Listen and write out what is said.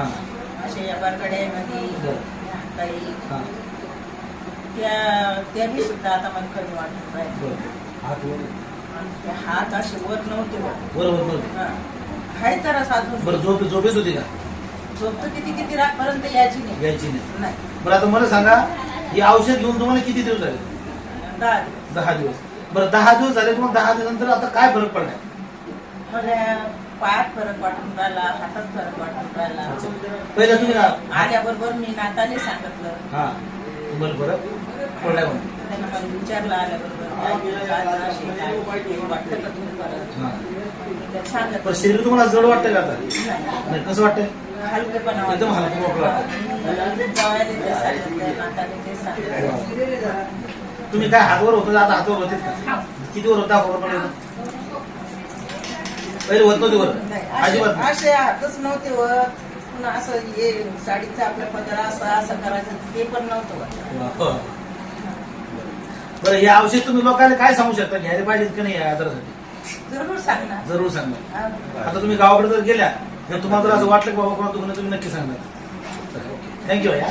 हा. असे बरगड्यामध्ये बरं. काही त्या त्या बी सुद्धा आता मला कमी वाटत बरं. हात हात असे वर नव्हते बरोबर. हाय तर बरं झोप झोपेत होती का? झोपतं किती किती रातपर्यंत यायची नाही. यायची नाही. बरं आता मला सांगा ही औषध घेऊन तुम्हाला किती दिवस झाले? दहा दिवस. दहा दिवस. बरं दहा दिवस झाले मग दहा दिवसानंतर आता काय फरक पडलाय? मला पायात फरक वाटून राहिला हातात फरक वाटून राहिला. पहिलं तुम्ही ना- आल्याबरोबर मी नाताने सांगितलं. हा. तुम्हाला फरक म्हणून त्यानं मला विचारलं आल्याबरोबर. काय केलं, काय झालं, अशी काय वाटतं का तुम्ही परत हा. त्यात सांगितलं. पण शरीर तुम्हाला जड वाटतंय का आता? नाही. नाही कसं वाटतंय? हलकेपणा एकदम. हलकं मोकळं वाटतं. जावयाला ते सांगितलं, नाताने ते सांगितलं. तुम्ही काय हातवर होतं आता हातवर होते का? किती वर होता पण पहिले होत नव्हते वर नाही, अजिबात असे नाही. असे हातच नव्हते पुन्हा असं हे साडीचं आपलं पदर असं असं करायचं ते पण नव्हतं वर. हो. बरं हे औषध तुम्ही लोकांना काय सांगू शकता? घ्यायला पाहिजे की नाही या आजारासाठी? जरूर सांगणार. जरूर सांगा हा. आता तुम्ही गावाकडे जर गेल्या तर तुम्हाला जर असं वाटलं की बाबा कोणा तुम्ही नक्की सांगणार. थँक्यू या